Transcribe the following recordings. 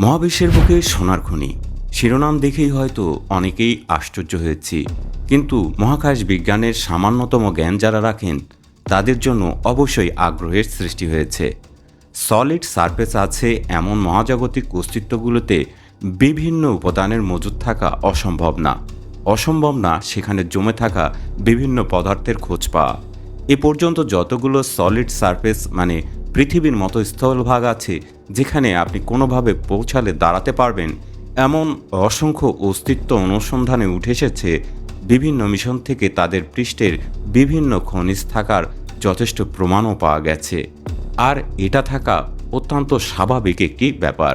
মহাবিশ্বের বুকে সোনার খনি। শিরোনাম দেখেই হয়তো অনেকেই আশ্চর্য হয়েছি। কিন্তু মহাকাশ বিজ্ঞানের সামান্যতম জ্ঞান যারা রাখেন, তাদের জন্য অবশ্যই আগ্রহের সৃষ্টি হয়েছে। সলিড সারফেস আছে এমন মহাজাগতিক অস্তিত্বগুলোতে বিভিন্ন উপাদানের মজুদ থাকা অসম্ভব না। অসম্ভব না সেখানে জমে থাকা বিভিন্ন পদার্থের খোঁজ পাওয়া। এ পর্যন্ত যতগুলো সলিড সারফেস মানে পৃথিবীর মতো স্থলভাগ আছে যেখানে আপনি কোনোভাবে পৌঁছালে দাঁড়াতে পারবেন, এমন অসংখ্য অস্তিত্ব অনুসন্ধানে উঠে এসেছে, বিভিন্ন মিশন থেকে তাদের পৃষ্ঠের বিভিন্ন খনিজ থাকার যথেষ্ট প্রমাণও পাওয়া গেছে। আর এটা থাকা অত্যন্ত স্বাভাবিক একটি ব্যাপার।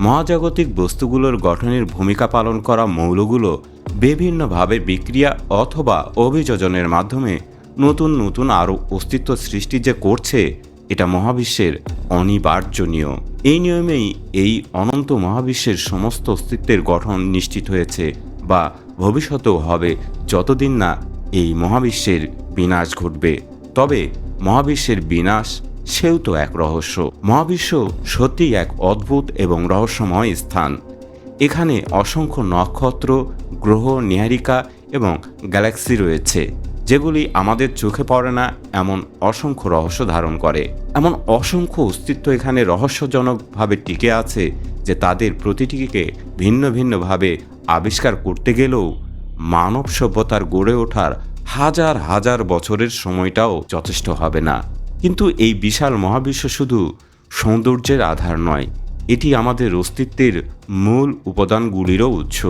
মহাজাগতিক বস্তুগুলোর গঠনের ভূমিকা পালন করা মৌলগুলো বিভিন্নভাবে বিক্রিয়া অথবা অভিযোজনের মাধ্যমে নতুন নতুন আরও অস্তিত্ব সৃষ্টি যে করছে এটা মহাবিশ্বের অনিবার্জনীয়। এই নিয়মেই এই অনন্ত মহাবিশ্বের সমস্ত অস্তিত্বের গঠন নিশ্চিত হয়েছে বা ভবিষ্যতেও হবে যতদিন না এই মহাবিশ্বের বিনাশ ঘটবে। তবে মহাবিশ্বের বিনাশ সেও তো এক রহস্য। মহাবিশ্ব সত্যিই এক অদ্ভুত এবং রহস্যময় স্থান। এখানে অসংখ্য নক্ষত্র, গ্রহ, নীহারিকা এবং গ্যালাক্সি রয়েছে। যেগুলি আমাদের চোখে পড়ে না, এমন অসংখ্য রহস্য ধারণ করে। এমন অসংখ্য অস্তিত্ব এখানে রহস্যজনকভাবে টিকে আছে যে তাদের প্রতিটিকে ভিন্ন ভিন্নভাবে আবিষ্কার করতে গেলেও মানব সভ্যতার গড়ে ওঠার হাজার হাজার বছরের সময়টাও যথেষ্ট হবে না। কিন্তু এই বিশাল মহাবিশ্ব শুধু সৌন্দর্যের আধার নয়, এটি আমাদের অস্তিত্বের মূল উপাদানগুলিরও উৎস।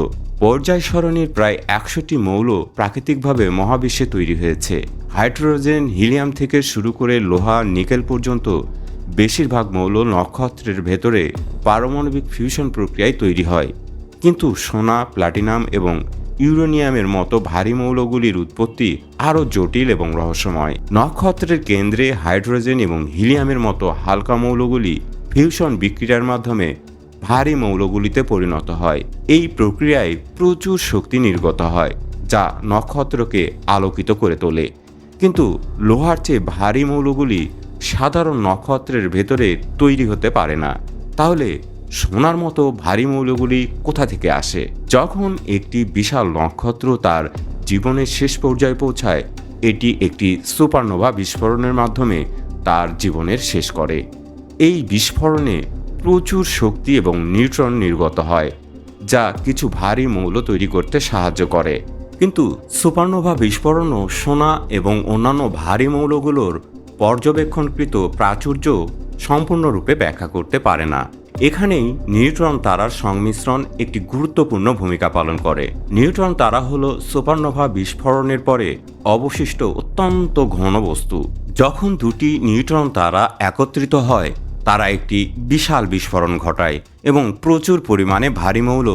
পর্যায় সরণির প্রায় একশোটি মৌল প্রাকৃতিকভাবে মহাবিশ্বে তৈরি হয়েছে। হাইড্রোজেন, হিলিয়াম থেকে শুরু করে লোহা, নিকেল পর্যন্ত বেশিরভাগ মৌল নক্ষত্রের ভেতরে পারমাণবিক ফিউশন প্রক্রিয়ায় তৈরি হয়। কিন্তু সোনা, প্লাটিনাম এবং ইউরেনিয়ামের মতো ভারী মৌলগুলির উৎপত্তি আরও জটিল এবং রহস্যময়। নক্ষত্রের কেন্দ্রে হাইড্রোজেন এবং হিলিয়ামের মতো হালকা মৌলগুলি ফিউশন বিক্রিয়ার মাধ্যমে ভারী মৌলগুলিতে পরিণত হয়। এই প্রক্রিয়ায় প্রচুর শক্তি নির্গত হয়, যা নক্ষত্রকে আলোকিত করে তোলে। কিন্তু লোহার চেয়ে ভারী মৌলগুলি সাধারণ নক্ষত্রের ভেতরে তৈরি হতে পারে না। তাহলে সোনার মতো ভারী মৌলগুলি কোথা থেকে আসে? যখন একটি বিশাল নক্ষত্র তার জীবনের শেষ পর্যায়ে পৌঁছায়, এটি একটি সুপারনোভা বিস্ফোরণের মাধ্যমে তার জীবনের শেষ করে। এই বিস্ফোরণে প্রচুর শক্তি এবং নিউট্রন নির্গত হয়, যা কিছু ভারী মৌল তৈরি করতে সাহায্য করে। কিন্তু সুপারনোভা বিস্ফোরণও সোনা এবং অন্যান্য ভারী মৌলগুলোর পর্যবেক্ষণকৃত প্রাচুর্য সম্পূর্ণরূপে ব্যাখ্যা করতে পারে না। এখানেই নিউট্রন তারার সংমিশ্রণ একটি গুরুত্বপূর্ণ ভূমিকা পালন করে। নিউট্রন তারা হল সুপারনোভা বিস্ফোরণের পরে অবশিষ্ট অত্যন্ত ঘন বস্তু। যখন দুটি নিউট্রন তারা একত্রিত হয় তারা একটি বিশাল বিস্ফোরণ ঘটায় এবং প্রচুর পরিমাণে ভারী মৌল,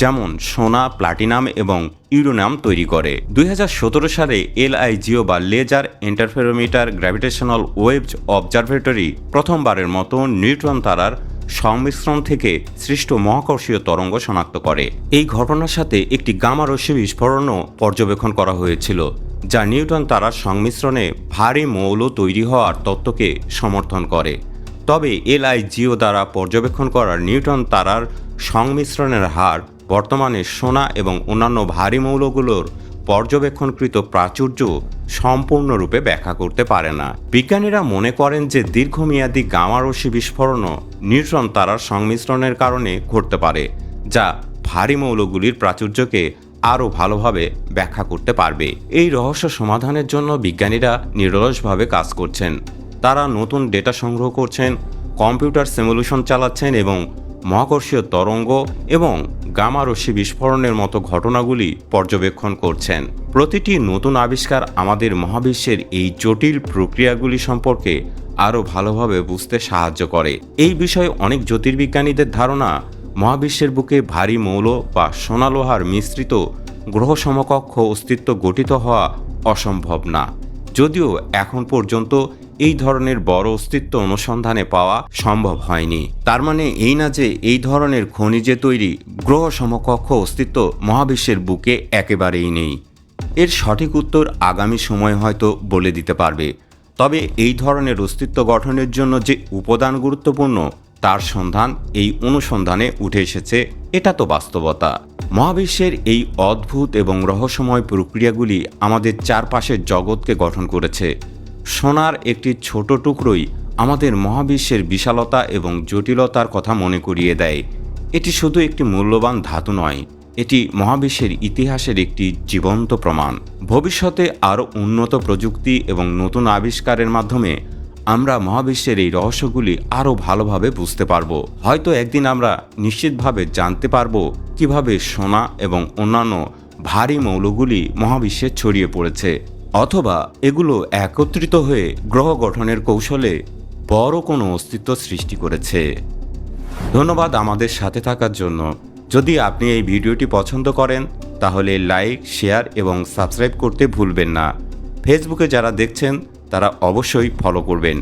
যেমন সোনা, প্লাটিনাম এবং ইউরোনাম তৈরি করে। দুই হাজার সতেরো সালে এলআইজিও বা laser interferometer gravitational waves observatory প্রথমবারের মতো নিউট্রন তারার সংমিশ্রণ থেকে সৃষ্ট মহাকর্ষীয় তরঙ্গ শনাক্ত করে। এই ঘটনার সাথে একটি গামা রশ্মি বিস্ফোরণও পর্যবেক্ষণ করা হয়েছিল, যা নিউটন তারার সংমিশ্রণে ভারী মৌল তৈরি হওয়ার তত্ত্বকে সমর্থন করে। তবে এলআইজিও দ্বারা পর্যবেক্ষণ করা নিউটন তারার সংমিশ্রণের হার বর্তমানে সোনা এবং অন্যান্য ভারী মৌলগুলোর পর্যবেক্ষণকৃত প্রাচুর্য সম্পূর্ণরূপে ব্যাখ্যা করতে পারে না। বিজ্ঞানীরা মনে করেন যে দীর্ঘমেয়াদী গামা রশ্মি বিস্ফোরণও নিউট্রন তারার সংমিশ্রণের কারণে ঘটতে পারে, যা ভারী মৌলগুলির প্রাচুর্যকে আরও ভালোভাবে ব্যাখ্যা করতে পারবে। এই রহস্য সমাধানের জন্য বিজ্ঞানীরা নিরলসভাবে কাজ করছেন। তারা নতুন ডেটা সংগ্রহ করছেন, কম্পিউটার সিমুলেশন চালাচ্ছেন এবং মহাকর্ষীয় তরঙ্গ এবং গামা রশ্মি বিস্ফোরণের মতো ঘটনাগুলি পর্যবেক্ষণ করছেন। প্রতিটি নতুন আবিষ্কার আমাদের মহাবিশ্বের এই জটিল প্রক্রিয়াগুলি সম্পর্কে আরও ভালোভাবে বুঝতে সাহায্য করে। এই বিষয়ে অনেক জ্যোতির্বিজ্ঞানীদের ধারণা, মহাবিশ্বের বুকে ভারী মৌল বা সোনালোহার মিশ্রিত গ্রহ সমকক্ষ অস্তিত্ব গঠিত হওয়া অসম্ভব না। যদিও এখন পর্যন্ত এই ধরনের বড় অস্তিত্ব অনুসন্ধানে পাওয়া সম্ভব হয়নি। তার মানে এই না যে এই ধরনের খনিজে তৈরি গ্রহ সমকক্ষ অস্তিত্ব মহাবিশ্বের বুকে একেবারেই নেই। এর সঠিক উত্তর আগামী সময় হয়তো বলে দিতে পারবে। তবে এই ধরনের অস্তিত্ব গঠনের জন্য যে উপাদান গুরুত্বপূর্ণ, তার সন্ধান এই অনুসন্ধানে উঠে এসেছে, এটা তো বাস্তবতা। মহাবিশ্বের এই অদ্ভুত এবং রহস্যময় প্রক্রিয়াগুলি আমাদের চারপাশের জগৎকে গঠন করেছে। সোনার একটি ছোট টুকরোই আমাদের মহাবিশ্বের বিশালতা এবং জটিলতার কথা মনে করিয়ে দেয়। এটি শুধু একটি মূল্যবান ধাতু নয়, এটি মহাবিশ্বের ইতিহাসের একটি জীবন্ত প্রমাণ। ভবিষ্যতে আরও উন্নত প্রযুক্তি এবং নতুন আবিষ্কারের মাধ্যমে আমরা মহাবিশ্বের এই রহস্যগুলি আরও ভালোভাবে বুঝতে পারব। হয়তো একদিন আমরা নিশ্চিতভাবে জানতে পারব কীভাবে সোনা এবং অন্যান্য ভারী মৌলগুলি মহাবিশ্বে ছড়িয়ে পড়েছে। অথবা এগুলো একত্রিত হয়ে গ্রহ গঠনের কৌশলে বড় কোনো অস্তিত্ব সৃষ্টি করেছে। ধন্যবাদ আমাদের সাথে থাকার জন্য। যদি আপনি এই ভিডিওটি পছন্দ করেন, তাহলে লাইক, শেয়ার এবং সাবস্ক্রাইব করতে ভুলবেন না। ফেসবুকে যারা দেখছেন, তারা অবশ্যই ফলো করবেন।